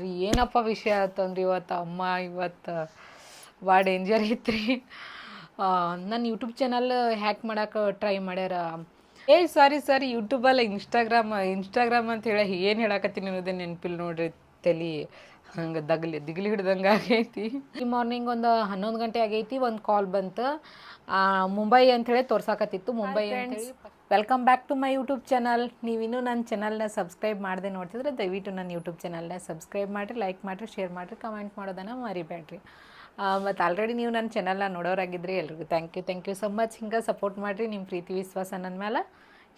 ರೀ ಏನಪ್ಪ ವಿಷಯ ಆತಂದ್ರಿ ಇವತ್ತು ಅಮ್ಮ, ಇವತ್ತು ಭಾಳ ಡೇಂಜರ್ ಐತ್ರಿ. ನನ್ನ ಯೂಟ್ಯೂಬ್ ಚಾನಲ್ ಹ್ಯಾಕ್ ಮಾಡೋಕೆ ಟ್ರೈ ಮಾಡ್ಯಾರ. ಏ ಸಾರಿ ಸಾರಿ ಯೂಟ್ಯೂಬಲ್ಲ ಇನ್ಸ್ಟಾಗ್ರಾಮ್ ಇನ್ಸ್ಟಾಗ್ರಾಮ್ ಅಂತ ಹೇಳಿ, ಏನು ಹೇಳಕತ್ತೀನಿ ಅನ್ನೋದೇ ನೆನಪಿಲ್ಲ ನೋಡ್ರಿ ತಲೆ. ಹಂಗೆ ದಗ್ಲಿ, ದಿಗ್ಲಿ ಹಿಡ್ದಂಗೆ ಆಗೈತಿ. ಈ ಮಾರ್ನಿಂಗ್ ಒಂದು ಹನ್ನೊಂದು ಗಂಟೆ ಆಗೈತಿ, ಒಂದು ಕಾಲ್ ಬಂತು. ಮುಂಬೈ ಅಂತ ಹೇಳಿ ತೋರ್ಸಾಕತ್ತಿತ್ತು. ಮುಂಬೈ ಅಂತೇಳಿ welcome back to my YouTube channel ನೀವಿನ್ನೂ ನನ್ನ ಚಾನಲ್ನ ಸಬ್ಸ್ಕ್ರೈಬ್ ಮಾಡದೆ ನೋಡ್ತಿದ್ರೆ ದಯವಿಟ್ಟು ನನ್ನ ಯೂಟ್ಯೂಬ್ ಚಾನಲ್ನ ಸಬ್ಸ್ಕ್ರೈಬ್ ಮಾಡಿರಿ ಲೈಕ್ ಮಾಡಿರಿ ಶೇರ್ ಮಾಡಿರಿ ಕಮೆಂಟ್ ಮಾಡೋದನ್ನು ಮರಿಬೇಡ್ರಿ. ಮತ್ತು ಆಲ್ರೆಡಿ ನೀವು ನನ್ನ ಚಾನಲ್ನ ನೋಡೋರಾಗಿದ್ರಿ ಎಲ್ರಿಗೂ thank you thank you so much ಹಿಂಗೆ ಸಪೋರ್ಟ್ ಮಾಡಿರಿ ನಿಮ್ಮ ಪ್ರೀತಿ, ವಿಶ್ವಾಸ ನನ್ನ ಮೇಲೆ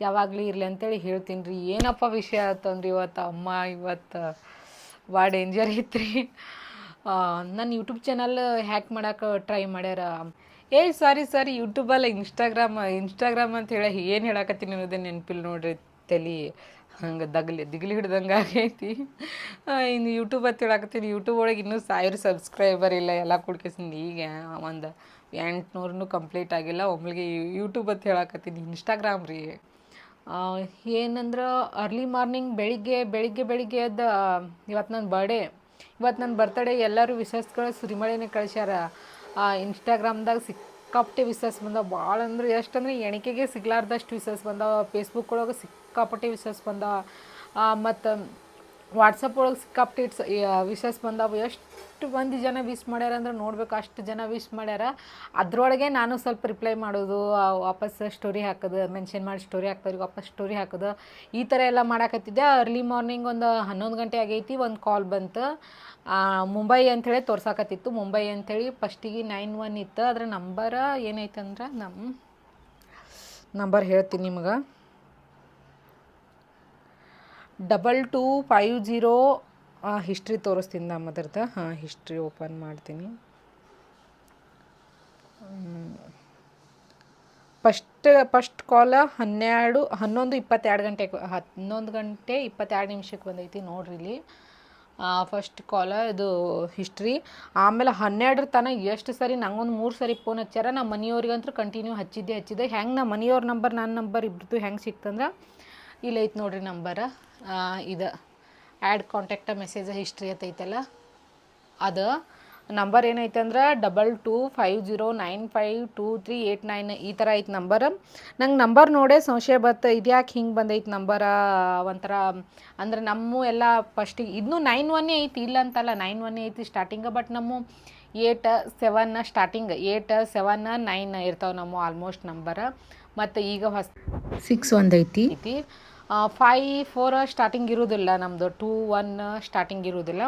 ಯಾವಾಗಲೂ ಇರಲಿ ಅಂತೇಳಿ ಹೇಳ್ತೀನಿ ರೀ. ಏನಪ್ಪ ವಿಷಯ ಆತಂದ್ರಿ ಇವತ್ತು? ಅಮ್ಮ, ಇವತ್ತು ಭಾಳ ಡೇಂಜರ್ ಐತ್ರಿ. ನನ್ನ ಯೂಟ್ಯೂಬ್ ಚಾನಲ್ ಹ್ಯಾಕ್ ಮಾಡೋಕೆ ಟ್ರೈ ಮಾಡ್ಯಾರ. ಏ ಸಾರಿ ಸಾರಿ ಯೂಟ್ಯೂಬಲ್ಲ ಇನ್ಸ್ಟಾಗ್ರಾಮ್ ಇನ್ಸ್ಟಾಗ್ರಾಮ್ ಅಂತ ಹೇಳಿ ಏನು ಹೇಳಕತ್ತೀನಿ ಅನ್ನೋದೇ ನೆನಪಿಲ್ಲ ನೋಡ್ರಿ ತಲೆ. ಹಂಗೆ ದಗ್ಲಿ, ದಿಗ್ಲಿ ಹಿಡ್ದಂಗೆ ಆಗೈತಿ. ಇನ್ನು ಯೂಟ್ಯೂಬ್ ಅಂತ ಹೇಳಕತ್ತೀನಿ. ಯೂಟ್ಯೂಬ್ ಒಳಗೆ ಇನ್ನೂ ಸಾವಿರ ಸಬ್ಸ್ಕ್ರೈಬರ್ ಇಲ್ಲ, ಎಲ್ಲ ಕುಡ್ಕೇಸಿಂದ ಈಗ ಒಂದು ಎಂಟುನೂರು ಕಂಪ್ಲೀಟ್ ಆಗಿಲ್ಲ. ಒಮ್ಮೆಗೆ ಯೂಟ್ಯೂಬ್ ಅಂತ ಹೇಳಕತ್ತೀನಿ. ಇನ್ಸ್ಟಾಗ್ರಾಮ್ ರೀ. ಏನಂದ್ರೆ ಅರ್ಲಿ ಮಾರ್ನಿಂಗ್ ಬೆಳಿಗ್ಗೆ ಬೆಳಿಗ್ಗೆ ಬೆಳಿಗ್ಗೆ ಎದ್ದು ಇವತ್ತು ನನ್ನ ಬರ್ಡೇ ಇವತ್ತು ನನ್ನ ಬರ್ತಡೇ ಎಲ್ಲರೂ ವಿಶೇಷಗಳು ಸುರಿಮಳೆನೇ ಕಳಿಸ್ಯಾರ. ಇನ್ಸ್ಟಾಗ್ರಾಮ್ದಾಗ ಸಿಕ್ಕಾಪಟ್ಟೆ ವಿಶ್ವಾಸ ಬಂದಾವ. ಭಾಳ ಅಂದ್ರೆ ಎಷ್ಟು ಅಂದ್ರೆ ಎಣಿಕೆಗೆ ಸಿಗ್ಲಾರ್ದಷ್ಟು ವಿಶ್ವಾಸ ಬಂದವ. ಫೇಸ್ಬುಕ್ ಒಳಗೆ ಸಿಕ್ಕಾಪಟ್ಟೆ ವಿಶ್ವಾಸ ಬಂದವ. ಮತ್ತು ವಾಟ್ಸಪ್ ಒಳಗೆ ಸಿಕ್ಕಾಪಟ್ಟೆ ಇಟ್ಸ್ ವಿಶಸ್ ಬಂದಾವು. ಎಷ್ಟು ಮಂದಿ ಜನ ವಿಶ್ ಮಾಡ್ಯಾರ ಅಂದ್ರೆ ನೋಡ್ಬೇಕು, ಅಷ್ಟು ಜನ ವಿಶ್ ಮಾಡ್ಯಾರ. ಅದ್ರೊಳಗೆ ನಾನು ಸ್ವಲ್ಪ ರಿಪ್ಲೈ ಮಾಡೋದು ವಾಪಸ್ ಸ್ಟೋರಿ ಹಾಕೋದು ಮೆನ್ಷನ್ ಮಾಡಿ ಸ್ಟೋರಿ ಹಾಕ್ತಾರೆ ವಾಪಸ್ ಸ್ಟೋರಿ ಹಾಕೋದು. ಈ ಥರ ಎಲ್ಲ ಮಾಡಾಕತ್ತಿದ್ದೆ. ಅರ್ಲಿ ಮಾರ್ನಿಂಗ್ ಒಂದು ಹನ್ನೊಂದು ಗಂಟೆ ಆಗೈತಿ, ಒಂದು ಕಾಲ್ ಬಂತು. ಮುಂಬೈ ಅಂಥೇಳಿ ತೋರ್ಸಾಕತ್ತಿತ್ತು. ಮುಂಬೈ ಅಂಥೇಳಿ ಫಸ್ಟಿಗೆ ನೈನ್ ಒನ್ ಇತ್ತು. ಅದರ ನಂಬರ ಏನೈತಂದ್ರೆ ನಮ್ಮ ನಂಬರ್ ಹೇಳ್ತೀನಿ ನಿಮ್ಗೆ. Double two five zero history ತೋರಿಸ್ತೀನಿ ನಮ್ಮ ಅದ್ರದ್ದು ಹಾಂ ಹಿಸ್ಟ್ರಿ ಓಪನ್ ಮಾಡ್ತೀನಿ. ಫಸ್ಟ್ ಫಸ್ಟ್ ಕಾಲ ಹನ್ನೆರಡು, ಹನ್ನೊಂದು ಇಪ್ಪತ್ತೆರಡು ಗಂಟೆಗೆ ಹನ್ನೊಂದು ಗಂಟೆ ಇಪ್ಪತ್ತೆರಡು ನಿಮಿಷಕ್ಕೆ ಬಂದೈತಿ ನೋಡ್ರಿ ಇಲ್ಲಿ. ಫಸ್ಟ್ ಕಾಲ ಇದು ಹಿಸ್ಟ್ರಿ ಆಮೇಲೆ ಹನ್ನೆರಡರ ತನಕ ಎಷ್ಟು ಸರಿ ನಂಗೊಂದು ಮೂರು ಸರಿ ಫೋನ್ ಹಚ್ಚಾರ ನಮ್ಮ ಮನೆಯವ್ರಿಗಂತೂ ಕಂಟಿನ್ಯೂ ಹಚ್ಚಿದ್ದೆ ಹಚ್ಚಿದ್ದೆ. ಹೆಂಗೆ ನಮ್ಮ ಮನೆಯವ್ರ ನಂಬರ್ ನನ್ನ ನಂಬರ್ ಇಬ್ರದ್ದು ಹೆಂಗೆ ಸಿಕ್ತಂದ್ರೆ ಇಲ್ಲೈತೆ ನೋಡ್ರಿ ನಂಬರ. ಇದು ಆ್ಯಡ್ ಕಾಂಟ್ಯಾಕ್ಟ ಮೆಸೇಜ್ ಹಿಸ್ಟ್ರಿ ಐತಲ್ಲ ಅದು ನಂಬರ್ ಏನೈತೆ ಅಂದ್ರೆ double two five zero nine five two three eight nine ಈ ಥರ ಐತೆ ನಂಬರ್ ನಂಗೆ ನಂಬರ್ ನೋಡೇ ಸಂಶಯ ಬತ್ತ ಇದ್ಯಾಕೆ ಹಿಂಗೆ ಬಂದೈತೆ ನಂಬರ ಒಂಥರ ಅಂದ್ರೆ ನಮ್ಮ ಎಲ್ಲ ಫಸ್ಟಿಗೆ ಇದನ್ನು ನೈನ್ ಒನ್ನೇ ಐತಿ ಇಲ್ಲ ಅಂತಲ್ಲ ನೈನ್ ಒನ್ನೇ ಐತಿ ಸ್ಟಾರ್ಟಿಂಗ ಬಟ್ ನಮ್ಮ eight seven starting eight seven nine ಇರ್ತಾವೆ ನಮ್ಮ ಆಲ್ಮೋಸ್ಟ್ ನಂಬರ್ ಮತ್ತು ಈಗ ಹೊಸ ಸಿಕ್ಸ್ ಒಂದು ಐತಿ. ಐತಿ. ಫೈ ಫೋರ್ ಸ್ಟಾರ್ಟಿಂಗ್ ಇರೋದಿಲ್ಲ ನಮ್ಮದು ಟೂ ಒನ್ ಸ್ಟಾರ್ಟಿಂಗ್ ಇರೋದಿಲ್ಲ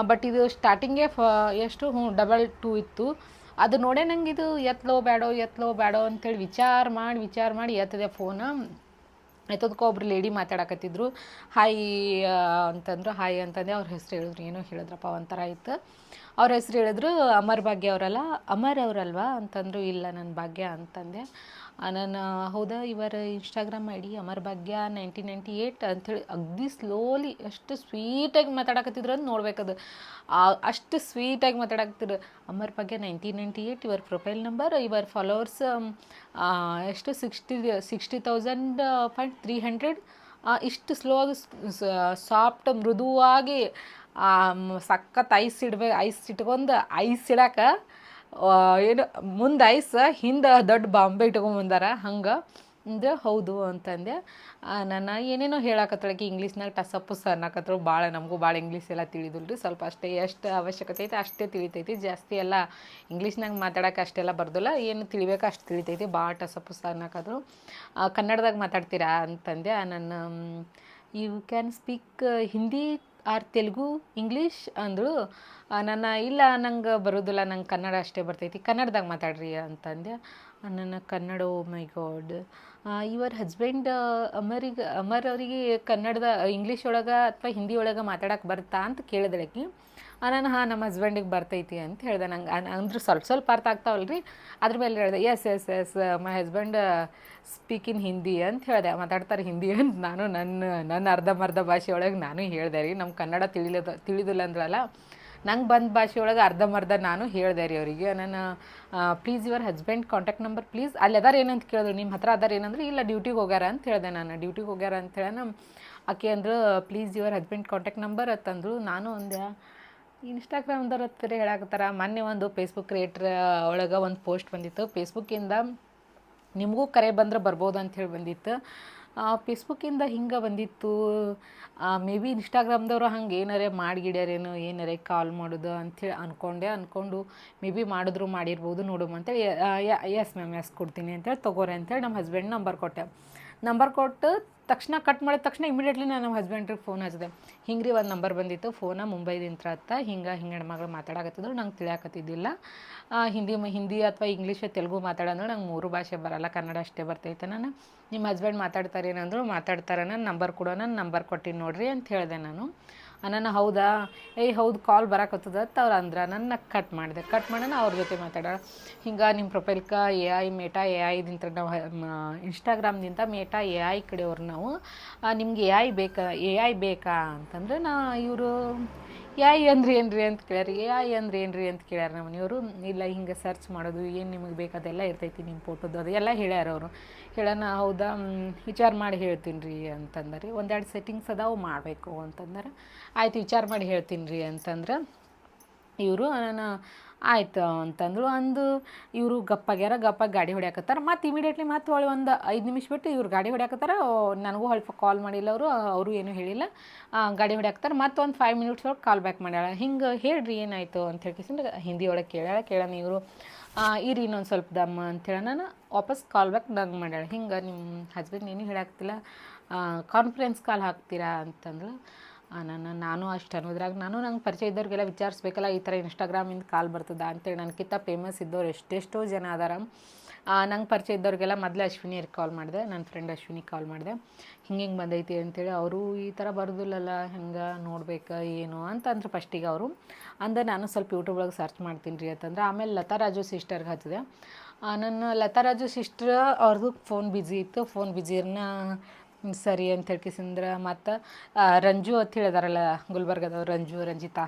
ಬಟ್ ಇದು ಸ್ಟಾರ್ಟಿಂಗೇ ಫ ಎಷ್ಟು? ಹ್ಞೂ ಡಬಲ್ ಟೂ ಇತ್ತು. ಅದು ನೋಡೇ ನಂಗೆ ಇದು ಎತ್ತಲೋ ಬೇಡೋ ಎತ್ತಲೋ ಬೇಡೋ ಅಂತೇಳಿ ವಿಚಾರ ಮಾಡಿ ವಿಚಾರ ಮಾಡಿ ಎತ್ತದೆ ಫೋನ ಎತ್ತದಕ್ಕೆ ಒಬ್ರು ಲೇಡಿ ಮಾತಾಡಕತ್ತಿದ್ರು. ಹಾಯ್ ಅಂತಂದ್ರು. ಹಾಯ್ ಅಂತಂದೆ. ಅವ್ರ ಹೆಸರು ಹೇಳಿದ್ರು. ಏನೋ ಹೇಳಿದ್ರಪ್ಪ ಒಂಥರ ಆಯ್ತು. ಅವ್ರ ಹೆಸ್ರು ಹೇಳಿದ್ರು ಅಮರ್ ಭಾಗ್ಯ ಅವರಲ್ಲ. ಅಮರ್ ಅವರಲ್ವಾ? ಅಂತಂದ್ರು, ಇಲ್ಲ ನನ್ನ ಭಾಗ್ಯ ಅಂತಂದೆ. ನಾನು ಹೌದಾ, ಇವರ Instagram I D Amar Bhagya nineteen ninety eight ಅಂಥೇಳಿ ಅಗ್ದಿ ಸ್ಲೋಲಿ ಎಷ್ಟು ಸ್ವೀಟಾಗಿ ಮಾತಾಡಕತ್ತಿದ್ರು ಅಂತ ನೋಡ್ಬೇಕದು. ಅಷ್ಟು ಸ್ವೀಟಾಗಿ ಮಾತಾಡಕತ್ತಿದ್ರು. Amar Bhagya nineteen ninety eight ಇವರ ಪ್ರೊಫೈಲ್ ನಂಬರ್ ಇವರ ಫಾಲೋವರ್ಸ್ ಎಷ್ಟು sixty sixty thousand point three hundred ಇಷ್ಟು ಸ್ಲೋ ಆಗಿ ಸಾಫ್ಟ್ ಮೃದುವಾಗಿ ಸಖತ್ ಐಸ್ ಇಡ್ಬೇ, ಐಸ್ ಇಟ್ಕೊಂಡು ಐಸ್ ಇಡಾಕ ಏನು, ಮುಂದೆ ಐಸ್, ಹಿಂದೆ ದೊಡ್ಡ ಬಾಂಬೆ ಇಟ್ಕೊಂಬಂದಾರ ಹಂಗೆ. ಅಂದ್ರೆ, ಹೌದು ಅಂತಂದೆ. ನಾನು ಏನೇನೋ ಹೇಳಕತ್ತಳಕ್ಕೆ ಇಂಗ್ಲೀಷ್ನಾಗ ಟಸಪ್ಪು ಅನ್ನಕತ್ತಳು ಭಾಳ ನಮಗೂ ಭಾಳ ಇಂಗ್ಲೀಷ್ ಎಲ್ಲ ತಿಳಿದಿಲ್ಲ ರೀ ಸ್ವಲ್ಪ ಅಷ್ಟೇ ಎಷ್ಟು ಅವಶ್ಯಕತೆ ಐತೆ ಅಷ್ಟೇ ತಿಳಿತೈತಿ. ಜಾಸ್ತಿ ಎಲ್ಲ ಇಂಗ್ಲೀಷ್ನಾಗ ಮಾತಾಡೋಕೆ ಅಷ್ಟೆಲ್ಲ ಬರ್ದಿಲ್ಲ. ಏನು ತಿಳಿಬೇಕು ಅಷ್ಟು ತಿಳಿತೈತಿ. ಭಾಳ ಟಸಪ್ಪು ಅನ್ನಕತ್ರು ಕನ್ನಡದಾಗ ಮಾತಾಡ್ತೀರಾ ಅಂತಂದೆ. ನನ್ನ you can speak Hindi or Telugu, English ಅಂದರು ನನ್ನ ಇಲ್ಲ ನಂಗೆ ಬರೋದಿಲ್ಲ, ನಂಗೆ ಕನ್ನಡ ಅಷ್ಟೇ ಬರ್ತೈತಿ. ಕನ್ನಡ್ದಾಗ ಮಾತಾಡ್ರಿ ಅಂತಂದೆ. ನನ್ನ ಕನ್ನಡ ಓ ಮೈ ಗಾಡ್ ಇವರ ಹಸ್ಬೆಂಡ್ ಅಮರಿಗೆ, ಅಮರ್ ಅವರಿಗೆ ಕನ್ನಡದ ಇಂಗ್ಲೀಷ್ ಒಳಗೆ ಅಥವಾ ಹಿಂದಿ ಒಳಗೆ ಮಾತಾಡೋಕೆ ಬರುತ್ತಾ ಅಂತ ಕೇಳಿದಳಕಿ. ನಾನು, ಹಾಂ ನಮ್ಮ ಹಸ್ಬೆಂಡಿಗೆ ಬರ್ತೈತಿ ಅಂತ ಹೇಳ್ದೆ. ನಂಗೆ ಅಂದ್ರೆ ಸ್ವಲ್ಪ ಸ್ವಲ್ಪ ಅರ್ಥ ಆಗ್ತಾವಲ್ಲ ರೀ ಅದ್ರ ಮೇಲೆ ಹೇಳ್ದೆ yes yes yes my husband speak in Hindi ಅಂತ ಹೇಳಿದೆ. ಮಾತಾಡ್ತಾರೆ ಹಿಂದಿ ಅಂತ ನಾನು, ನನ್ನ ನನ್ನ ಅರ್ಧಂಬರ್ಧ ಭಾಷೆ ಒಳಗೆ ನಾನು ಹೇಳಿದೆ ರೀ. ನಮ್ಮ ಕನ್ನಡ ತಿಳಿಲದ, ತಿಳಿದಿಲ್ಲ ಅಂದ್ರಲ್ಲ ನಂಗೆ ಬಂದ ಭಾಷೆ ಒಳಗೆ ಅರ್ಧಂಬರ್ಧ ನಾನು ಹೇಳಿದೆ ರೀ ಅವರಿಗೆ. ನಾನು please your husband contact number please ಅಲ್ಲಿ ಅದಾರ ಏನಂತ ಕೇಳಿದ್ರು ನಿಮ್ಮ ಹತ್ರ ಅದಾರ ಏನಂದ್ರೆ, ಇಲ್ಲ ಡ್ಯೂಟಿಗೆ ಹೋಗ್ಯಾರ ಅಂತ ಹೇಳಿದೆ ನಾನು. ಡ್ಯೂಟಿಗೆ ಹೋಗ್ಯಾರ ಅಂತ ಹೇಳ ಆಕೆ ಅಂದ್ರೆ please your husband contact number ಅಂತಂದ್ರು ನಾನು ಒಂದು ಇನ್ಸ್ಟಾಗ್ರಾಮ್ದವ್ರ ಹತ್ತಿರ ಹೇಳಾಕತ್ತಾರ. ಮೊನ್ನೆ ಒಂದು ಫೇಸ್ಬುಕ್ ಕ್ರಿಯೇಟ್ರ್ ಒಳಗೆ ಒಂದು ಪೋಸ್ಟ್ ಬಂದಿತ್ತು. ಫೇಸ್ಬುಕ್ಕಿಂದ ನಿಮಗೂ ಕರೆ ಬಂದ್ರೆ ಬರ್ಬೋದು ಅಂತ ಹೇಳಿ ಬಂದಿತ್ತು. ಫೇಸ್ಬುಕ್ಕಿಂದ ಹಿಂಗೆ ಬಂದಿತ್ತು. ಮೇ ಬಿ ಇನ್ಸ್ಟಾಗ್ರಾಮ್ದವ್ರು ಹಂಗೆ ಏನಾರೇ ಮಾಡಿಗಿಡ್ಯಾರೇನು, ಏನಾರೇ ಕಾಲ್ ಮಾಡೋದು ಅಂಥೇಳಿ ಅಂದ್ಕೊಂಡೆ ಅಂದ್ಕೊಂಡು ಮೇ ಬಿ ಮಾಡಿದ್ರು, ಮಾಡಿರ್ಬೋದು ನೋಡು ಅಂತೇಳಿ ಎಸ್ ಮ್ಯಾಮ್ ಎಸ್ ಕೊಡ್ತೀನಿ ಅಂತೇಳಿ ತೊಗೋರಿ ಅಂತೇಳಿ ನಮ್ಮ ಹಸ್ಬೆಂಡ್ ನಂಬರ್ ಕೊಟ್ಟೆ. ನಂಬರ್ ಕೊಟ್ಟು ತಕ್ಷಣ ಕಟ್ ಮಾಡಿದ ತಕ್ಷಣ ಇಮಿಡಿಯೇಟ್ಲಿ ನಾನು ನಮ್ಮ ಹಸ್ಬೆಂಡ್ರಿಗೆ ಫೋನ್ ಹಚ್ಚಿದೆ. ಹಿಂಗೆ ರೀ ಒಂದು ನಂಬರ್ ಬಂದಿತ್ತು ಫೋನ ಮುಂಬೈದಿಂತ್ರ ಅತ್ತ, ಹಿಂಗೆ ಹಿಂಗೆ ಹೆಣ್ಮಗಳು ಮಾತಾಡಕತ್ತಿದ್ರು, ನಂಗೆ ತಿಳಿಯಾಕತ್ತಿದ್ದಿಲ್ಲ. ಹಿಂದಿ ಹಿಂದಿ ಅಥವಾ ಇಂಗ್ಲೀಷ್ ತೆಲುಗು ಮಾತಾಡೋದು ನಂಗೆ ಮೂರು ಭಾಷೆ ಬರಲ್ಲ, ಕನ್ನಡ ಅಷ್ಟೇ ಬರ್ತೈತೆ ನಾನು. ನಿಮ್ಮ ಹಸ್ಬೆಂಡ್ ಮಾತಾಡ್ತಾರೆ ಏನಂದ್ರು ಮಾತಾಡ್ತಾರೆ ನನ್ನ ನಂಬರ್ ಕೊಡೋ, ನಾನು ನಂಬರ್ ಕೊಟ್ಟಿನಿ ನೋಡಿರಿ ಅಂತ ಹೇಳಿದೆ ನಾನು. ನಾನು ಹೌದಾ? ಏಯ್, ಹೌದು ಕಾಲ್ ಬರಕತ್ತದ ಅಂತ ಅವ್ರು ಅಂದ್ರೆ ನನ್ನ ಕಟ್ ಮಾಡಿದೆ. ಕಟ್ ಮಾಡೋಣ, ಅವ್ರ ಜೊತೆ ಮಾತಾಡ. ಹಿಂಗೆ ನಿಮ್ಮ ಪ್ರೊಫೈಲ್ಕ ಎ ಐ ಮೇಟಾ ಎ ಐದಿಂತ ನಾವು ಇನ್ಸ್ಟಾಗ್ರಾಮ್ದಿಂದ ಮೇಟಾ ಎ ಐ ಕಡೆಯವ್ರು ನಾವು. ನಿಮ್ಗೆ ಎ ಐ ಬೇಕಾ ಎ ಐ ಬೇಕಾ ಅಂತಂದ್ರೆ ನಾ ಇವರು ಎ ಅಂದ್ರಿ ಅಂದ್ರೆ ಏನು ರೀ ಅಂತ ಕೇಳ್ಯಾರ. ಯಾಯಿ ಅಂದ್ರೆ ಏನು ರೀ ಅಂತ ಕೇಳ್ಯಾರ ನಮ್ಮ ಮನೆಯವರು. ಇಲ್ಲ, ಹಿಂಗೆ ಸರ್ಚ್ ಮಾಡೋದು, ಏನು ನಿಮಗೆ ಬೇಕದೆಲ್ಲ ಇರ್ತೈತಿ ನಿಮ್ಮ ಫೋಟೋದು ಅದೆಲ್ಲ ಹೇಳ್ಯಾರ ಅವರು. ಹೇಳೋಣ, ಹೌದಾ ವಿಚಾರ ಮಾಡಿ ಹೇಳ್ತೀನಿ ರೀ ಅಂತಂದರೆ, ಒಂದೆರಡು ಸೆಟ್ಟಿಂಗ್ಸ್ ಅದಾವು, ಮಾಡಬೇಕು ಅಂತಂದ್ರೆ. ಆಯ್ತು, ವಿಚಾರ ಮಾಡಿ ಹೇಳ್ತೀನಿ ರೀ ಅಂತಂದ್ರೆ, ಇವರು, ನಾನು ಆಯ್ತು ಅಂತಂದ್ರು ಅಂದು ಇವರು ಗಪ್ಪಾಗ್ಯಾರ ಗಪ್ಪಾಗಿ ಗಾಡಿ ಹೊಡ್ಯಾಕತ್ತಾರ. ಮತ್ತು ಇಮಿಡಿಯೇಟ್ಲಿ ಮತ್ತೆ ಹೊಳ್ಳಿ ಒಂದು ಐದು ನಿಮಿಷ ಬಿಟ್ಟು ಇವ್ರು ಗಾಡಿ ಹೊಡ್ಯಾಕತ್ತಾರ. ನನಗೂ ಸ್ವಲ್ಪ ಕಾಲ್ ಮಾಡಿಲ್ಲ ಅವರು. ಅವರು ಏನೂ ಹೇಳಿಲ್ಲ. ಗಾಡಿ ಹೊಡ್ಯಾಕತ್ತಾರ. ಮತ್ತು ಒಂದು ಫೈವ್ ಮಿನಿಟ್ಸ್ ಒಳಗೆ ಕಾಲ್ ಬ್ಯಾಕ್ ಮಾಡ್ಯಾಳ. ಹಿಂಗೆ ಹೇಳ್ರಿ ಏನಾಯಿತು ಅಂತ ಹೇಳ್ಕಿಸಿಂದ ಹಿಂದಿ ಒಳಗೆ ಕೇಳ್ಯಾಳ. ಕೇಳೋಣ ಇವರು ಇರಿ ಇನ್ನೊಂದು ಸ್ವಲ್ಪ ದಮ್ಮ ಅಂತೇಳಿ ನಾನು ವಾಪಸ್ ಕಾಲ್ ಬ್ಯಾಕ್ ನಂಗೆ ಮಾಡ್ಯಾಳ. ಹಿಂಗೆ ನಿಮ್ಮ ಹಸ್ಬೆಂಡ್ ಏನು ಹೇಳಾಕ್ತಿಲ್ಲ ಕಾನ್ಫರೆನ್ಸ್ ಕಾಲ್ ಹಾಕ್ತೀರಾ ಅಂತಂದ್ರೆ ಆ, ನಾನು ಅಷ್ಟು ಅನ್ನೋದ್ರಾಗ ನಾನು ನಂಗೆ ಪರಿಚಯ ಇದ್ದವ್ರಿಗೆಲ್ಲ ವಿಚಾರಿಸ್ಬೇಕಲ್ಲ ಈ ಥರ ಇನ್ಸ್ಟಾಗ್ರಾಮಿಂದ ಕಾಲ್ ಬರ್ತದ ಅಂತೇಳಿ ನನಗಿಂತ ಫೇಮಸ್ ಇದ್ದವ್ರು ಎಷ್ಟೆಷ್ಟೋ ಜನ ಅದಾರ. ನಂಗೆ ಪರಿಚಯ ಇದ್ದವ್ರಿಗೆಲ್ಲ ಮೊದಲು ಅಶ್ವಿನಿಯರ್ ಕಾಲ್ ಮಾಡಿದೆ ನನ್ನ ಫ್ರೆಂಡ್ ಅಶ್ವಿನಿ ಕಾಲ್ ಮಾಡಿದೆ. ಹಿಂಗೆ ಹಿಂಗೆ ಬಂದೈತಿ ಅಂತೇಳಿ ಅವರು ಈ ಥರ ಬರೋದಿಲ್ಲಲ್ಲ ಹೆಂಗೆ ನೋಡ್ಬೇಕು ಏನು ಅಂತಂದ್ರೆ ಫಸ್ಟಿಗೆ ಅವರು. ಅಂದ ನಾನು ಸ್ವಲ್ಪ ಯೂಟ್ಯೂಬ್ ಒಳಗೆ ಸರ್ಚ್ ಮಾಡ್ತೀನಿ ರೀ ಅಂತಂದ್ರೆ ಆಮೇಲೆ ಲತಾ ರಾಜು ಸಿಸ್ಟರ್ಗೆ ಹಚ್ಚಿದೆ ನನ್ನ ಲತಾ ರಾಜು ಸಿಸ್ಟ್ರ್ ಅವ್ರದ್ದು ಫೋನ್ ಬ್ಯುಸಿ ಇತ್ತು ಫೋನ್ ಬ್ಯುಸಿರ್ನ ಸರಿ ಅಂತ ಹೇಳ್ಕಿಸಿಂದ್ರೆ ಮತ್ತು ರಂಜು ಅಂತ ಹೇಳಿದಾರಲ್ಲ ಗುಲ್ಬರ್ಗದವ್ರು ರಂಜು ರಂಜಿತಾ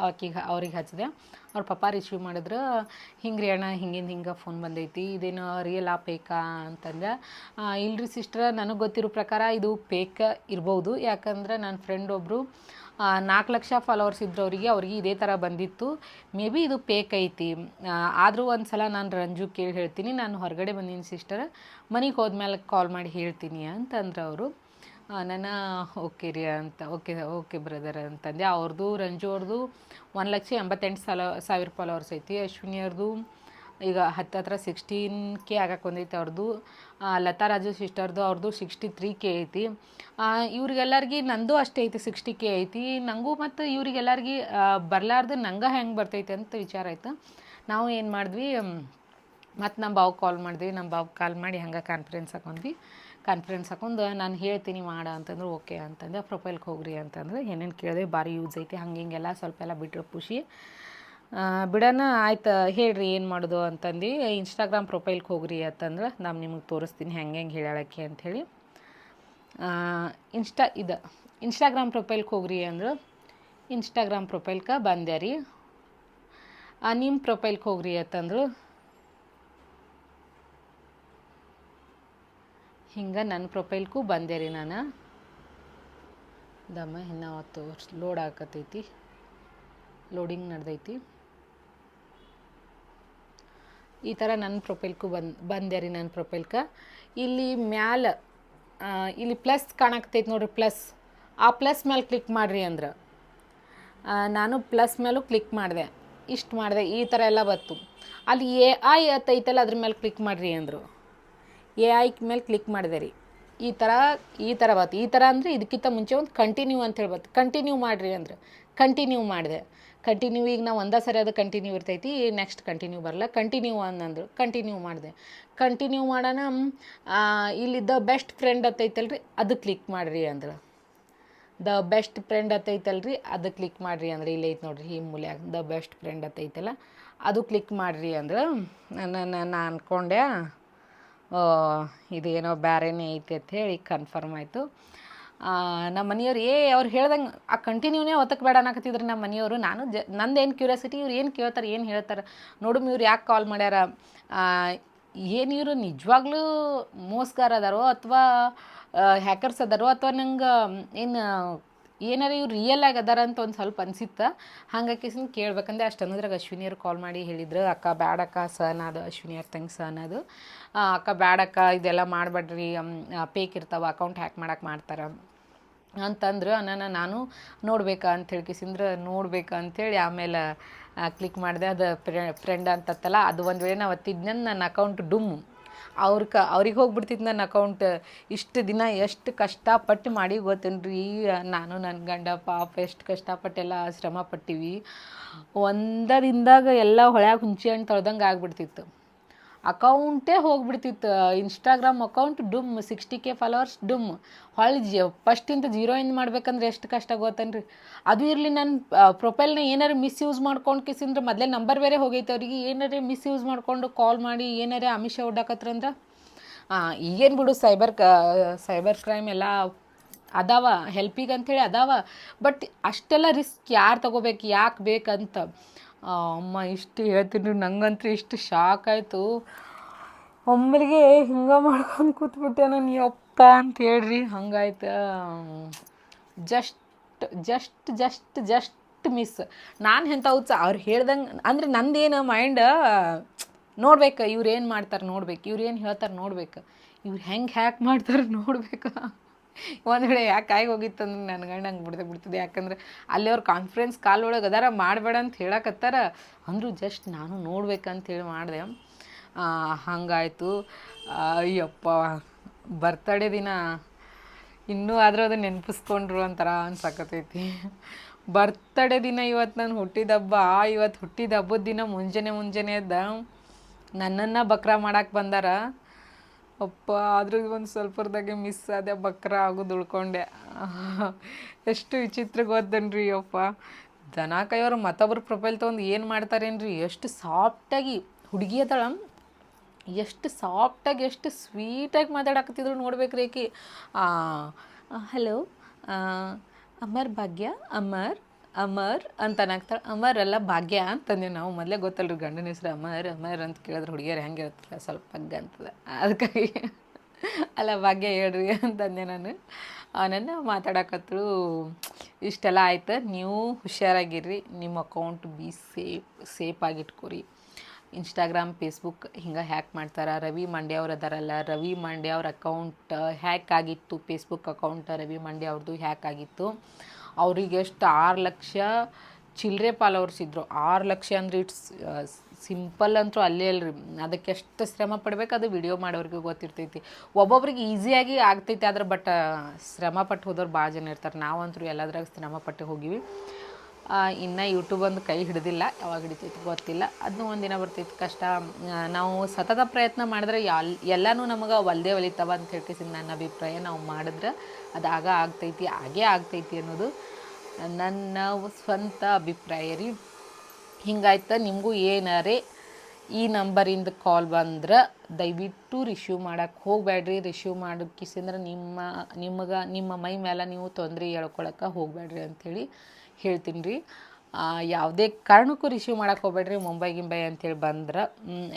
ಆಕಿಗೆ ಅವ್ರಿಗೆ ಹಚ್ಚಿದೆ ಅವ್ರ ಪಪ್ಪ ರಿಸೀವ್ ಮಾಡಿದ್ರು ಹಿಂಗೆ ರೀ ಅಣ್ಣ ಹಿಂಗಿಂದ ಹಿಂಗೆ ಫೋನ್ ಬಂದೈತಿ ಇದೇನು ರಿಯಲ್ ಆ ಪೇಕಾ ಅಂತಂದ್ರೆ ಆ, ಇಲ್ರಿ ಸಿಸ್ಟ್ರ ನನಗೆ ಗೊತ್ತಿರೋ ಪ್ರಕಾರ ಇದು ಪೇಕ ಇರ್ಬೋದು. ಯಾಕಂದ್ರೆ ನನ್ನ ಫ್ರೆಂಡ್ ಒಬ್ಬರು ನಾಲ್ಕು ಲಕ್ಷ ಫಾಲೋವರ್ಸ್ ಇದ್ದವರಿಗೆ ಅವರಿಗೆ ಇದೇ ಥರ ಬಂದಿತ್ತು. ಮೇ ಬಿ ಇದು ಪೇಕ್ ಐತಿ. ಆದರೂ ಒಂದು ಸಲ ನಾನು ರಂಜು ಕೇಳಿ ಹೇಳ್ತೀನಿ. ನಾನು ಹೊರಗಡೆ ಬಂದೀನಿ ಸಿಸ್ಟರ್ ಮನೆಗೆ ಹೋದ್ಮೇಲೆ ಕಾಲ್ ಮಾಡಿ ಹೇಳ್ತೀನಿ ಅಂತಂದ್ರೆ ಅವರು. ನನ್ನ ಓಕೆ ರೀ ಅಂತ ಓಕೆ ಓಕೆ ಬ್ರದರ್ ಅಂತಂದೆ. ಅವ್ರದ್ದು ರಂಜು ಅವ್ರದ್ದು ಒಂದು ಲಕ್ಷ ಎಂಬತ್ತೆಂಟು ಸಾಲ, ಸಾವಿರ ಫಾಲೋವರ್ಸ್ ಐತಿ. ಅಶ್ವಿನಿ ಅವ್ರದ್ದು ಈಗ ಹತ್ತತ್ರ ಸಿಕ್ಸ್ಟೀನ್ ಕೆ ಆಗಕ್ಕೆ ಬಂದೈತೆ ಅವ್ರದ್ದು ಲತಾ ರಾಜು ಸಿಸ್ಟರ್ದು ಅವ್ರದ್ದು ಸಿಕ್ಸ್ಟಿ ತ್ರೀ ಕೆ ಐತಿ. ಇವ್ರಿಗೆಲ್ಲರಿಗೆ ನಂದು ಅಷ್ಟೇ ಐತಿ ಸಿಕ್ಸ್ಟಿ ಕೆ ಐತಿ. ನನಗೂ ಮತ್ತು ಇವ್ರಿಗೆಲ್ಲರಿಗೆ ಬರಲಾರ್ದು ನಂಗೆ ಹೆಂಗೆ ಬರ್ತೈತೆ ಅಂತ ವಿಚಾರ ಆಯಿತು. ನಾವು ಏನು ಮಾಡಿದ್ವಿ ಮತ್ತು ನಮ್ಮ ಬಾವು ಕಾಲ್ ಮಾಡಿದ್ವಿ. ನಮ್ಮ ಬಾವು ಕಾಲ್ ಮಾಡಿ ಹಂಗೆ ಕಾನ್ಫರೆನ್ಸ್ ಹಾಕೊಂಡ್ವಿ. ಕಾನ್ಫರೆನ್ಸ್ ಹಾಕೊಂಡು, ನಾನು ಹೇಳ್ತೀನಿ ಮಾಡ ಅಂತಂದ್ರೆ ಓಕೆ ಅಂತಂದೆ. ಪ್ರೊಫೈಲ್ಗೆ ಹೋಗ್ರಿ ಅಂತಂದ್ರೆ ಏನೇನು ಕೇಳಿದೆ, ಭಾರಿ ಯೂಸ್ ಐತಿ. ಹಂಗೆ ಹಿಂಗೆಲ್ಲ ಸ್ವಲ್ಪ ಎಲ್ಲ ಬಿಟ್ಟರೆ ಖುಷಿ. ಬಿಡೋಣ, ಆಯ್ತು, ಹೇಳ್ರಿ ಏನು ಮಾಡೋದು ಅಂತಂದು. ಇನ್ಸ್ಟಾಗ್ರಾಮ್ ಪ್ರೊಫೈಲ್ಗೆ ಹೋಗ್ರಿ ಅಂತಂದ್ರೆ ನಾನು ನಿಮಗೆ ತೋರಿಸ್ತೀನಿ ಹೆಂಗೆ ಹೆಂಗೆ ಹೇಳಕ್ಕೆ ಅಂಥೇಳಿ ಇನ್ಸ್ಟಾ ಇದು. ಇನ್ಸ್ಟಾಗ್ರಾಮ್ ಪ್ರೊಫೈಲ್ಗೆ ಹೋಗ್ರಿ ಅಂದ್ರೆ ಇನ್ಸ್ಟಾಗ್ರಾಮ್ ಪ್ರೊಫೈಲ್ಗೆ ಬಂದೆ ರೀ. ನಿಮ್ಮ ಪ್ರೊಫೈಲ್ಗೆ ಹೋಗ್ರಿ ಅಂತಂದ್ರು ಹಿಂಗೆ ನನ್ನ ಪ್ರೊಫೈಲ್ಗೂ ಬಂದೆ ರೀ ನಾನು. ದಮ್ಮ, ಇನ್ನು ಅವತ್ತು ಲೋಡ್ ಆಕತೈತಿ ಲೋಡಿಂಗ್ ನಡೆದೈತಿ. ಈ ಥರ ನನ್ನ ಪ್ರೊಫೈಲ್ಗೂ ಬಂದು, ಬಂದೆ ರೀ ನನ್ನ ಪ್ರೊಫೈಲ್ಗೆ ಇಲ್ಲಿ ಮ್ಯಾಲ ಇಲ್ಲಿ ಪ್ಲಸ್ ಕಾಣಾಕ್ತೈತಿ ನೋಡಿರಿ ಪ್ಲಸ್. ಆ ಪ್ಲಸ್ ಮೇಲೆ ಕ್ಲಿಕ್ ಮಾಡಿರಿ ಅಂದ್ರೆ ನಾನು ಪ್ಲಸ್ ಮೇಲೂ ಕ್ಲಿಕ್ ಮಾಡಿದೆ. ಇಷ್ಟು ಮಾಡಿದೆ, ಈ ಥರ ಎಲ್ಲ ಬತ್ತು ಅಲ್ಲಿ ಎ ಐ ಅತ್ತೈತಲ್ಲ ಅದ್ರ ಮೇಲೆ ಕ್ಲಿಕ್ ಮಾಡಿರಿ ಅಂದರು. ಎ ಐ ಮೇಲೆ ಕ್ಲಿಕ್ ಮಾಡಿದೆ ರೀ. ಈ ಥರ ಈ ಥರ ಬಂತು. ಈ ಥರ ಅಂದರೆ ಇದಕ್ಕಿಂತ ಮುಂಚೆ ಒಂದು ಕಂಟಿನ್ಯೂ ಅಂತ ಹೇಳಿ ಬಂತು ಕಂಟಿನ್ಯೂ ಮಾಡಿರಿ ಅಂದ್ರೆ. ಕಂಟಿನ್ಯೂ ಮಾಡಿದೆ. ಕಂಟಿನ್ಯೂ ಈಗ ನಾವು ಒಂದೇ ಸರಿ ಅದು ಕಂಟಿನ್ಯೂ ಇರ್ತೈತಿ ನೆಕ್ಸ್ಟ್ ಕಂಟಿನ್ಯೂ ಬರಲ್ಲ ಕಂಟಿನ್ಯೂ ಅನ್ನಂದ್ರು ಕಂಟಿನ್ಯೂ ಮಾಡಿದೆ. ಕಂಟಿನ್ಯೂ ಮಾಡೋಣ ಇಲ್ಲಿದ್ದ ಬೆಸ್ಟ್ ಫ್ರೆಂಡ್ ಅತ್ತೈತಲ್ರಿ ಅದು ಕ್ಲಿಕ್ ಮಾಡಿರಿ ಅಂದ್ರೆ. ದ ಬೆಸ್ಟ್ ಫ್ರೆಂಡ್ ಅತ್ತೈತಲ್ರಿ ಅದು ಕ್ಲಿಕ್ ಮಾಡಿರಿ ಅಂದ್ರೆ. ಇಲ್ಲಿ ಐತೆ ನೋಡ್ರಿ, ಈ ಮೂಲ್ಯಾಗ. ದ ಬೆಸ್ಟ್ ಫ್ರೆಂಡ್ ಅತ್ತೈತಲ್ಲ ಅದು ಕ್ಲಿಕ್ ಮಾಡಿರಿ ಅಂದ್ರೆ. ನಾನು ಅಂದ್ಕೊಂಡೆ ಇದೇನೋ ಬ್ಯಾರೇನೇ ಐತೆ ಅಂತ ಹೇಳಿ ಕನ್ಫರ್ಮ್ ಆಯಿತು. ನಮ್ಮ ಮನೆಯವ್ರು ಏ ಅವ್ರು ಹೇಳ್ದಂಗೆ ಆ ಕಂಟಿನ್ಯೂನೇ ಒತ್ತಕ್ಕೆ ಬೇಡ ಅನ್ನಕತ್ತಿದ್ರು ನಮ್ಮ ಮನೆಯವರು. ನಾನು ಜ ನಂದೇನು ಕ್ಯೂರಿಯಾಸಿಟಿ ಇವ್ರು ಏನು ಕೇಳ್ತಾರೆ ಏನು ಹೇಳ್ತಾರೆ. ನೋಡು ಇವ್ರು ಯಾಕೆ ಕಾಲ್ ಮಾಡ್ಯಾರ? ಏನು ಇವರು ನಿಜವಾಗ್ಲೂ ಮೋಸ್ಗಾರ ಅದಾರೋ ಅಥವಾ ಹ್ಯಾಕರ್ಸ್ ಅದಾರೋ ಅಥವಾ ನಂಗೆ ಏನು ಏನಾರ ಇವ್ರು ರಿಯಲ್ ಆಗಿ ಅದಾರ ಅಂತ ಒಂದು ಸ್ವಲ್ಪ ಅನಿಸಿತ್ತು. ಹಂಗಾಗಿ ಕೇಳ್ಬೇಕಂದ್ರೆ ಅಷ್ಟು ಅನ್ನೋದ್ರಾಗ ಅಶ್ವಿನಿಯರು ಕಾಲ್ ಮಾಡಿ ಹೇಳಿದ್ರು. ಅಕ್ಕ ಬ್ಯಾಡಕ್ಕ ಸ ಅದು ಅಶ್ವಿನಿಯವ್ರ ತಂಗಿ ಅದು. ಆ, ಅಕ್ಕ ಬ್ಯಾಡಕ್ಕ ಇದೆಲ್ಲ ಮಾಡಬೇಡ್ರಿ ಪೇಕ್ ಇರ್ತಾವ ಅಕೌಂಟ್ ಹ್ಯಾಕ್ ಮಾಡಕ್ಕೆ ಮಾಡ್ತಾರೆ. ಅಂತಂದ್ರೆ ನನ್ನ ನಾನು ನೋಡ್ಬೇಕಾ ಅಂತ ಹೇಳ್ಕಿಸಿಂದ್ರೆ ನೋಡ್ಬೇಕಾ ಅಂಥೇಳಿ ಆಮೇಲೆ ಕ್ಲಿಕ್ ಮಾಡಿದೆ. ಅದು ಫ್ರೆಂಡ್ ಅಂತತ್ತಲ್ಲ, ಅದು ಒಂದು ವೇಳೆ ನಾವು ಒತ್ತಿದ್ನ ನನ್ನ ಅಕೌಂಟ್ ಡುಮ್. ಅವ್ರ ಕ ಅವ್ರಿಗೆ ಹೋಗ್ಬಿಡ್ತಿತ್ತು ನನ್ನ ಅಕೌಂಟ್ ಇಷ್ಟು ದಿನ ಎಷ್ಟು ಕಷ್ಟಪಟ್ಟು ಮಾಡಿ ಗೊತ್ತೇನ್ರಿ ನಾನು ನನ್ನ ಗಂಡ, ಪಾಪ ಎಷ್ಟು ಕಷ್ಟಪಟ್ಟೆಲ್ಲ ಶ್ರಮ ಪಟ್ಟಿವಿ ಒಂದರಿಂದಾಗ ಎಲ್ಲ ಹೊಳ್ಯಾಗ ಹುಂಚಿ ಹಣ್ಣು ತೊಳ್ದಂಗೆ ಆಗ್ಬಿಡ್ತಿತ್ತು. ಅಕೌಂಟೇ ಹೋಗ್ಬಿಡ್ತಿತ್ತು. ಇನ್ಸ್ಟಾಗ್ರಾಮ್ ಅಕೌಂಟ್ ಡುಮ್ ಸಿಕ್ಸ್ಟಿ ಕೆ ಫಾಲೋವರ್ಸ್ ಡುಮ್. ಹೊಳ್ಳಿ ಜಿ ಫಸ್ಟಿಂದ ಜೀರೋಯಿಂದ ಮಾಡ್ಬೇಕಂದ್ರೆ ಎಷ್ಟು ಕಷ್ಟ ಗೊತ್ತನ್ರಿ? ಅದು ಇರಲಿ ನನ್ನ ಪ್ರೊಫೈಲ್ನ ಏನಾರು ಮಿಸ್ಯೂಸ್ ಮಾಡ್ಕೊಂಡು ಕಿಸಿಂದ್ರೆ ಮೊದಲೇ ನಂಬರ್ ಬೇರೆ ಹೋಗೈತೆ ಅವ್ರಿಗೆ. ಏನಾರೇ ಮಿಸ್ಯೂಸ್ ಮಾಡಿಕೊಂಡು ಕಾಲ್ ಮಾಡಿ, ಏನಾರೇ ಆಮಿಷ ಹೊಡ್ಡಾಕತ್ರಂದ್ರೆ ಈಗೇನು ಬಿಡು ಸೈಬರ್ ಕ ಸೈಬರ್ ಕ್ರೈಮ್ ಎಲ್ಲ ಅದಾವ ಹೆಲ್ಪಿಗೆ ಅಂಥೇಳಿ ಅದಾವ. ಬಟ್ ಅಷ್ಟೆಲ್ಲ ರಿಸ್ಕ್ ಯಾರು ತಗೋಬೇಕು, ಯಾಕೆ ಬೇಕಂತ? ಅಮ್ಮ, ಇಷ್ಟು ಹೇಳ್ತೀನಿ ನಂಗಂತೂ ಇಷ್ಟು ಶಾಕ್ ಆಯಿತು. ಒಮ್ಮಲಿಗೆ ಹಿಂಗೆ ಮಾಡ್ಕೊಂಡು ಕೂತ್ಬಿಟ್ಟೆ ನಾನು ಯಪ್ಪ ಅಂತ ಹೇಳ್ರಿ, ಹಂಗಾಯ್ತು. Just just just just miss ನಾನು ಎಂಥ ಉತ್ಸ ಅವ್ರು ಹೇಳ್ದಂಗೆ, ಅಂದ್ರೆ ನಂದೇನು ಮೈಂಡ್ ನೋಡ್ಬೇಕು, ಇವ್ರು ಏನು ಮಾಡ್ತಾರೆ ನೋಡ್ಬೇಕು, ಇವ್ರು ಏನು ಹೇಳ್ತಾರೆ ನೋಡ್ಬೇಕು, ಇವ್ರು ಹೆಂಗೆ ಹ್ಯಾಕ್ ಮಾಡ್ತಾರೆ ನೋಡ್ಬೇಕು. ಒಂದು ವೇಳೆ ಯಾಕೆ ಆಗಿ ಹೋಗಿತ್ತು ಅಂದ್ರೆ ನನ್ನ ಗಂಡ ಹಂಗೆ ಬಿಡದೆ ಬಿಡ್ತದೆ. ಯಾಕಂದ್ರೆ ಅಲ್ಲಿ ಅವ್ರು ಕಾನ್ಫರೆನ್ಸ್ ಕಾಲ್ ಒಳಗೆ ಅದಾರ, ಮಾಡಬೇಡ ಅಂತ ಹೇಳಕತ್ತಾರ ಅಂದರೂ ಜಸ್ಟ್ ನಾನು ನೋಡ್ಬೇಕಂತ ಹೇಳಿ ಮಾಡಿದೆ. ಹಂಗಾಯ್ತು. ಅಯ್ಯಪ್ಪ, ಬರ್ತಡೇ ದಿನ ಇನ್ನೂ ಆದರೂ ಅದನ್ನ ನೆನಪಿಸ್ಕೊಂಡ್ರು ಒಂಥರ ಅನ್ಸಕತೈತಿ. ಬರ್ತಡೇ ದಿನ ಇವತ್ತು ನಾನು ಹುಟ್ಟಿದ ಹಬ್ಬ ಇವತ್ತು ಹುಟ್ಟಿದ ಹಬ್ಬದ ದಿನ ಮುಂಜಾನೆ ಮುಂಜಾನೆ ಎದ್ದ ನನ್ನನ್ನು ಬಕ್ರ ಮಾಡಕ್ಕೆ ಬಂದಾರ. ಅಪ್ಪ, ಆದ್ರೂ ಒಂದು ಸ್ವಲ್ಪದಾಗೆ ಮಿಸ್ ಆದೆ, ಬಕ್ರ ಆಗೋದು ಉಳ್ಕೊಂಡೆ. ಎಷ್ಟು ವಿಚಿತ್ರ ಗೊತ್ತನ್ರಿ ಅಪ್ಪ. ದನ ಕೈಯವ್ರ ಮತ್ತೊಬ್ಬರು ಪ್ರೊಫೈಲ್ ತೊಗೊಂಡು ಏನು ಮಾಡ್ತಾರೇನ್ರಿ? ಎಷ್ಟು ಸಾಫ್ಟಾಗಿ ಹುಡುಗಿ ಅದಳ. ಎಷ್ಟು ಸಾಫ್ಟಾಗಿ ಎಷ್ಟು ಸ್ವೀಟಾಗಿ ಮಾತಾಡಕತ್ತಿದ್ರು ನೋಡ್ಬೇಕ್ರಿ ಆಕಿ. ಹಲೋ ಅಮರ್ ಭಾಗ್ಯ, ಅಮರ್. ಅಮರ್ ಅಂತ ಅನ್ನಾಗ್ತಾಳೆ ಅಮರ್ ಅಲ್ಲ ಭಾಗ್ಯ ಅಂತಂದೇವು ನಾವು ಮೊದಲೇ ಗೊತ್ತಲ್ರಿ ಗಂಡನ ಹೆಸ್ರು ಅಮರ್ ಅಮರ್ ಅಂತ ಕೇಳಿದ್ರೆ ಹುಡುಗಿಯರು ಹೆಂಗೆ ಇರ್ತಾರೆ? ಸ್ವಲ್ಪ ಪಗ್ಗ ಅಂತದ. ಅದಕ್ಕಾಗಿ ಅಲ್ಲ ಭಾಗ್ಯ ಹೇಳ್ರಿ ಅಂತಂದೆ ನಾನು. ಅವನನ್ನು ಮಾತಾಡಕತ್ತಳು ಇಷ್ಟೆಲ್ಲ ಆಯ್ತು. ನೀವು ಹುಷಾರಾಗಿರ್ರಿ. ನಿಮ್ಮ ಅಕೌಂಟ್ ಬಿ ಸೇಫ್ ಸೇಫ್ ಆಗಿಟ್ಕೋರಿ. ಇನ್ಸ್ಟಾಗ್ರಾಮ್, ಫೇಸ್ಬುಕ್ ಹಿಂಗೆ ಹ್ಯಾಕ್ ಮಾಡ್ತಾರೆ. ರವಿ ಮಂಡ್ಯ ಅವ್ರು ಅದಾರಲ್ಲ. ರವಿ ಮಂಡ್ಯ ಅವ್ರ ಅಕೌಂಟ್ ಹ್ಯಾಕ್ ಆಗಿತ್ತು. ಫೇಸ್ಬುಕ್ ಅಕೌಂಟ್ ರವಿ ಮಂಡ್ಯ ಅವ್ರದ್ದು ಹ್ಯಾಕ್ ಆಗಿತ್ತು. ಅವ್ರಿಗೆ ಎಷ್ಟು ಆರು ಲಕ್ಷ ಚಿಲ್ಲರೆ ಫಾಲೋವರ್ಸ್ ಆರು ಲಕ್ಷ ಅಂದ್ರೆ ಇಟ್ಸ್ ಸಿಂಪಲ್ ಅಂತೂ ಅಲ್ಲೇ ಅಲ್ರಿ. ಅದಕ್ಕೆ ಎಷ್ಟು ಶ್ರಮ ಪಡ್ಬೇಕು ಅದು ವಿಡಿಯೋ ಮಾಡೋರಿಗೆ ಗೊತ್ತಿರ್ತೈತಿ. ಒಬ್ಬೊಬ್ರಿಗೆ ಈಸಿಯಾಗಿ ಆಗ್ತೈತಿ ಆದ್ರೆ, ಬಟ್ ಶ್ರಮ ಪಟ್ಟು ಹೋದವ್ರು ಭಾಳ ಜನ ಇರ್ತಾರೆ. ನಾವಂತೂ ಎಲ್ಲದ್ರಾಗ ಶ್ರಮ ಪಟ್ಟು ಹೋಗಿವಿ. ಇನ್ನು ಯೂಟ್ಯೂಬ್ ಒಂದು ಕೈ ಹಿಡಿದಿಲ್ಲ, ಯಾವಾಗ ಹಿಡಿತೈತಿ ಗೊತ್ತಿಲ್ಲ. ಅದನ್ನೂ ಒಂದಿನ ಬರ್ತೈತಿ ಕಷ್ಟ. ನಾವು ಸತತ ಪ್ರಯತ್ನ ಮಾಡಿದ್ರೆ ಎಲ್ ಎಲ್ಲನೂ ನಮಗೆ ಒಲ್ದೇ ಒಲಿತಾವ ಅಂತ ಹೇಳ್ಕೇಸಿದ ನನ್ನ ಅಭಿಪ್ರಾಯ. ನಾವು ಮಾಡಿದ್ರೆ ಅದು ಆಗ ಆಗ್ತೈತಿ, ಹಾಗೇ ಆಗ್ತೈತಿ ಅನ್ನೋದು ನನ್ನ ಸ್ವಂತ ಅಭಿಪ್ರಾಯ ರೀ. ಹಿಂಗಾಯ್ತು ನಿಮಗೂ ಏನಾರೇ ಈ ನಂಬರಿಂದ ಕಾಲ್ ಬಂದ್ರೆ ದಯವಿಟ್ಟು ರಿಸೀವ್ ಮಾಡೋಕ್ಕೆ ಹೋಗಬೇಡ್ರಿ ರಿಸೀವ್ ಮಾಡೋಕ್ಕಿಸಿಂದ್ರೆ ನಿಮ್ಮ, ನಿಮಗೆ, ನಿಮ್ಮ ಮೈ ಮೇಲೆ ನೀವು ತೊಂದರೆ ಹೇಳ್ಕೊಳಕ್ಕೆ ಹೋಗಬೇಡ್ರಿ ಅಂಥೇಳಿ ಹೇಳ್ತೀನಿ ರೀ. ಯಾವುದೇ ಕಾರಣಕ್ಕೂ ರಿಸೀವ್ ಮಾಡಕ್ಕೆ ಹೋಗ್ಬೇಡ್ರಿ, ಮುಂಬೈ, ಗಿಂಬೈ ಅಂತೇಳಿ ಬಂದ್ರೆ.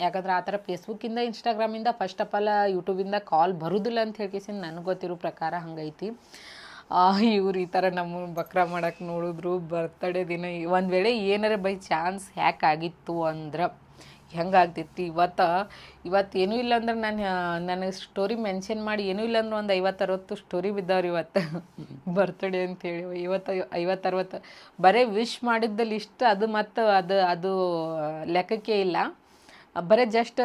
ಯಾಕಂದ್ರೆ ಆ ಥರ ಫೇಸ್ಬುಕ್ಕಿಂದ ಇನ್ಸ್ಟಾಗ್ರಾಮಿಂದ ಫಸ್ಟ್ ಆಫ್ ಆಲ್ ಯೂಟ್ಯೂಬಿಂದ ಕಾಲ್ ಬರೋದಿಲ್ಲ ಅಂತ ಹೇಳ್ಕೇಸಿ ನನಗೆ ಗೊತ್ತಿರೋ ಪ್ರಕಾರ ಹಂಗೈತಿ. ಇವ್ರು ಈ ಥರ ನಮ್ಮ ಬಕ್ರ ಮಾಡಕ್ಕೆ ನೋಡಿದ್ರು ಬರ್ತಡೇ ದಿನ ಒಂದು ವೇಳೆ ಏನಾರ ಬೈ ಚಾನ್ಸ್ ಹ್ಯಾಕ್ ಆಗಿತ್ತು ಅಂದ್ರೆ ಹೆಂಗಾಗ್ತಿತ್ತು ಇವತ್ತು ಇವತ್ತು ಏನೂ ಇಲ್ಲ ಅಂದ್ರೆ ನಾನು ನನಗೆ ಸ್ಟೋರಿ ಮೆನ್ಷನ್ ಮಾಡಿ ಏನೂ ಇಲ್ಲ ಅಂದ್ರೆ ಒಂದು ಐವತ್ತು ಅರವತ್ತು ಸ್ಟೋರಿ ಬಿದ್ದಾವ್ರಿ ಇವತ್ತು. ಬರ್ತಡೇ ಅಂತೇಳಿ ಇವತ್ತು ಐವತ್ತು ಅರವತ್ತು ಬರೀ ವಿಶ್ ಮಾಡಿದ್ದಲ್ಲಿ ಇಷ್ಟು ಅದು ಮತ್ತು ಅದು ಅದು ಲೆಕ್ಕಕ್ಕೆ ಇಲ್ಲ. ಬರೀ ಜಸ್ಟ್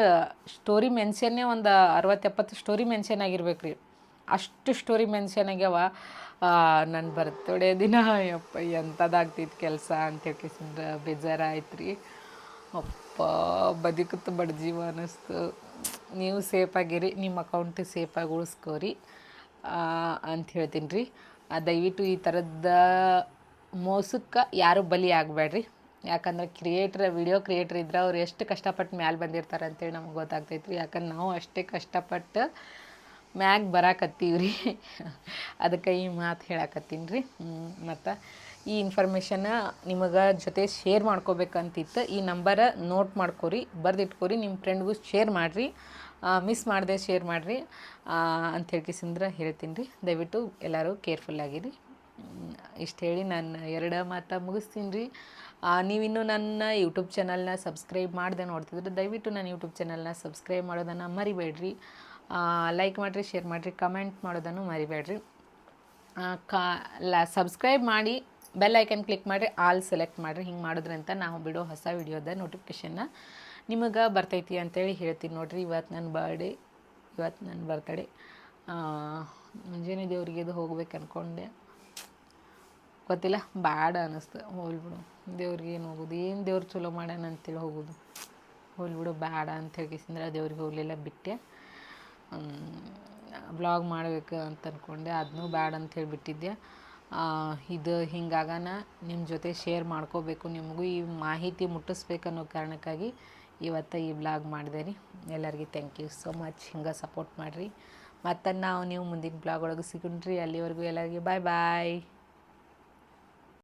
ಸ್ಟೋರಿ ಮೆನ್ಷನ್ನೇ ಒಂದು ಅರವತ್ತು ಎಪ್ಪತ್ತು ಸ್ಟೋರಿ ಮೆನ್ಷನ್ ಆಗಿರ್ಬೇಕು ರೀ ಅಷ್ಟು ಸ್ಟೋರಿ ಮೆನ್ಷನ್ ಆಗ್ಯಾವ. ನನ್ನ ಬರ್ತಡೇ ದಿನ ಯಪ್ಪ ಎಂಥದ್ದಾಗ್ತಿತ್ತು ಕೆಲಸ ಅಂತ ಕೇಸಂದ್ರ ಬೇಜಾರಾಯ್ತು ರೀ ಅಪ್ಪ ಬದುಕುತ್ತ ಬಡ ಜೀವ ಅನ್ನಿಸ್ತು. ನೀವು ಸೇಫಾಗಿರಿ ನಿಮ್ಮ ಅಕೌಂಟ್ ಸೇಫಾಗಿ ಉಳಿಸ್ಕೋರಿ. ಅಂತ ಹೇಳ್ತೀನಿ ರೀ ದಯವಿಟ್ಟು ಈ ಥರದ ಮೋಸಕ್ಕೆ ಯಾರು ಬಲಿ ಆಗಬೇಡ್ರಿ. ಯಾಕಂದ್ರೆ ಕ್ರಿಯೇಟ್ರ್ ವಿಡಿಯೋ ಕ್ರಿಯೇಟ್ರ್ ಇದ್ರೆ ಅವ್ರು ಎಷ್ಟು ಕಷ್ಟಪಟ್ಟು ಮ್ಯಾಲೆ ಬಂದಿರ್ತಾರೆ ಅಂತೇಳಿ ನಮ್ಗೆ ಗೊತ್ತಾಗ್ತೈತ್ರಿ. ಯಾಕಂದ್ರೆ ನಾವು ಅಷ್ಟೇ ಕಷ್ಟಪಟ್ಟು ಮ್ಯಾಗ ಬರಾಕತ್ತೀವಿ ರೀ ಅದಕ್ಕೆ ಈ ಮಾತು ಹೇಳಕತ್ತೀನಿ ರೀ ಮತ್ತು ಈ ಇನ್ಫಾರ್ಮೇಷನ್ ನಿಮಗೆ ಜೊತೆ ಶೇರ್ ಮಾಡ್ಕೋಬೇಕಂತಿತ್ತು. ಈ ನಂಬರ ನೋಟ್ ಮಾಡ್ಕೊರಿ, ಬರೆದಿಟ್ಕೊರಿ ನಿಮ್ಮ ಫ್ರೆಂಡ್ಗೂ ಶೇರ್ ಮಾಡಿರಿ. ಮಿಸ್ ಮಾಡದೆ ಶೇರ್ ಮಾಡಿರಿ. ಅಂತ ಹೇಳ್ಕಿಸಿಂದ್ರೆ ಹೇಳ್ತೀನಿ ರೀ. ದಯವಿಟ್ಟು ಎಲ್ಲರೂ ಕೇರ್ಫುಲ್ ಆಗಿರಿ. ಇಷ್ಟು ಹೇಳಿ ನಾನು ಎರಡು ಮಾತು ಮುಗಿಸ್ತೀನಿ ರೀ. ನೀವಿನ್ನೂ ನನ್ನ ಯೂಟ್ಯೂಬ್ ಚಾನಲ್ನ ಸಬ್ಸ್ಕ್ರೈಬ್ ಮಾಡದೆ ನೋಡ್ತಿದ್ರೆ ದಯವಿಟ್ಟು ನನ್ನ ಯೂಟ್ಯೂಬ್ ಚಾನಲ್ನ ಸಬ್ಸ್ಕ್ರೈಬ್ ಮಾಡೋದನ್ನು ಮರಿಬೇಡ್ರಿ. ಲೈಕ್ ಮಾಡಿರಿ ಶೇರ್ ಮಾಡಿರಿ ಕಮೆಂಟ್ ಮಾಡೋದನ್ನು ಮರಿಬೇಡ್ರಿ. ಕಾ, ಲ ಸಬ್ಸ್ಕ್ರೈಬ್ ಮಾಡಿ. ಬೆಲ್ ಐಕನ್ ಕ್ಲಿಕ್ ಮಾಡಿರಿ ಆಲ್ ಸೆಲೆಕ್ಟ್ ಮಾಡಿರಿ, ಹಿಂಗೆ ಮಾಡೋದ್ರಿಂದ ನಾವು ಬಿಡೋ ಹೊಸ ವಿಡಿಯೋದ ನೋಟಿಫಿಕೇಷನ್ನ ನಿಮಗೆ ಬರ್ತೈತಿ ಅಂತೇಳಿ ಹೇಳ್ತೀನಿ ನೋಡಿರಿ. ಇವತ್ತು ನನ್ನ ಬರ್ಡೇ ಇವತ್ತು ನನ್ನ ಬರ್ತಡೇ ಮುಂಜಾನೆ ದೇವ್ರಿಗೆ ಇದು ಹೋಗ್ಬೇಕು ಅಂದ್ಕೊಂಡೆ ಗೊತ್ತಿಲ್ಲ, ಬ್ಯಾಡ ಅನ್ನಿಸ್ತು ಹೋಗ್ಬಿಡು ದೇವ್ರಿಗೆ ಏನು ಹೋಗೋದು? ಏನು ದೇವ್ರು ಚಲೋ ಮಾಡ್ಯಾನ ಅಂತೇಳಿ ಹೋಗೋದು. ಹೋಗ್ಲಿ ಬಿಡು, ಬ್ಯಾಡ ಅಂತ ಹೇಳಿಸಿದ್ರೆ ದೇವ್ರಿಗೆ ಹೋಗಲಿಲ್ಲ, ಬಿಟ್ಟೆ. ಬ್ಲಾಗ್ ಮಾಡಬೇಕು ಅಂತ ಅಂದ್ಕೊಂಡೆ ಅದನ್ನೂ ಬ್ಯಾಡ ಅಂತ ಹೇಳಿಬಿಟ್ಟಿದ್ದೆ. ಇದು ಹಿಂಗಾಗನ ನಿಮ್ಮ ಜೊತೆ ಶೇರ್ ಮಾಡ್ಕೋಬೇಕು, ನಿಮಗೂ ಈ ಮಾಹಿತಿ ಮುಟ್ಟಿಸ್ಬೇಕನ್ನೋ ಕಾರಣಕ್ಕಾಗಿ ಇವತ್ತು ಈ ಬ್ಲಾಗ್ ಮಾಡಿದೆ ರೀ. ಎಲ್ಲರಿಗೂ ಥ್ಯಾಂಕ್ ಯು ಸೊ ಮಚ್ ಹಿಂಗೆ ಸಪೋರ್ಟ್ ಮಾಡಿರಿ. ಮತ್ತು ನಾವು ನೀವು ಮುಂದಿನ ಬ್ಲಾಗ್ ಒಳಗೆ ಸಿಗೋಣ್ರಿ. ಅಲ್ಲಿವರೆಗೂ ಎಲ್ಲರಿಗೆ ಬಾಯ್ ಬಾಯ್